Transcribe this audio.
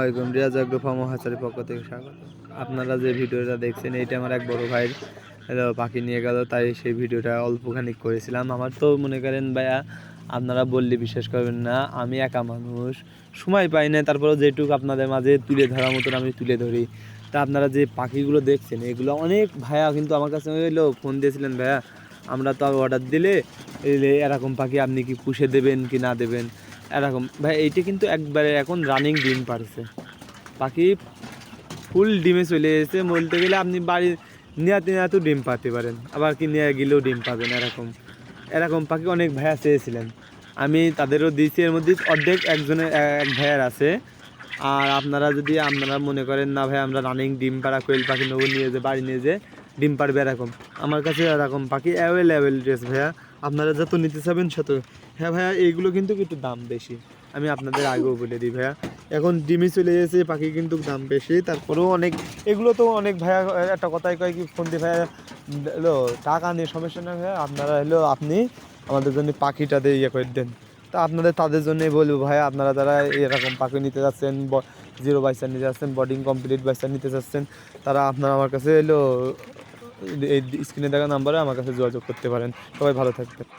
আলাইকুম, Riaz agro farm পক্ষ থেকে স্বাগত। আপনারা যে ভিডিওটা দেখছেন, এইটা আমার এক বড় ভাইয়ের পাখি নিয়ে গেল, তাই সেই ভিডিওটা অল্পখানিক করেছিলাম। আমার তো মনে করেন ভাইয়া, আপনারা বললে বিশ্বাস করবেন না, আমি একা মানুষ, সময় পাই না তারপরে যেটুকু আপনাদের মাঝে তুলে ধরার মতন আমি তুলে ধরি। তা আপনারা যে পাখিগুলো দেখছেন, এগুলো অনেক ভাইয়া কিন্তু আমার কাছে এলো ফোন দিয়েছিলেন, ভাইয়া, আমরা তো অর্ডার দিলে এরকম পাখি আপনি কি পুষে দেবেন কি না দেবেন? এরকম ভাই, এইটা কিন্তু একবারে এখন রানিং ডিম পারছে। পাখি ফুল ডিমে চলে এসেছে। বলতে গেলে আপনি বাড়ি নেওয়াতে নেওয়াতেও ডিম পাতে পারেন। আবার কি নিয়ে গেলেও ডিম পাবেন এরকম। এরকম পাখি অনেক ভাইয়া চেয়েছিলেন। আমি তাদেরও দিয়েছি, এর মধ্যে অর্ধেক একজনের এক ভাইয়ার আছে। আর আপনারা যদি আপনারা মনে করেন, না ভাই, আমরা রানিং ডিম পাড়া, কোয়েল পাখি নেব, নিয়ে যে বাড়ি নিয়ে যে ডিম পারবে এরকম। আমার কাছে এরকম পাখি অ্যাভেলেবেল ড্রেস ভাইয়া। আপনারা যত নিতে চাবেন শত। হ্যাঁ ভাইয়া, এইগুলো কিন্তু একটু দাম বেশি। আমি আপনাদের আগেও বলে দিই ভাইয়া। এখন ডিমে চলে গেছে পাখি কিন্তু দাম বেশি। তারপরেও অনেক, এগুলো তো অনেক ভাইয়া, একটা কথাই কয় কি, ফোন দিয়ে ভাইয়া হলো টাকা নিয়ে সমস্যা না ভাইয়া। আপনারা হলো আপনি আমাদের জন্য পাখিটা দিয়ে ইয়ে করে দেন। তা আপনাদের, তাদের জন্যই বলব ভাইয়া, আপনারা যারা এরকম পাখি নিতে যাচ্ছেন জিরো বাইসার নিতে যাচ্ছেন বডিং কমপ্লিট বাইসার নিতে চাচ্ছেন তারা আপনারা আমার কাছে এলো এই স্ক্রিনে দেখা নাম্বারে আমার কাছে যোগাযোগ করতে পারেন। সবাই ভালো থাকবেন।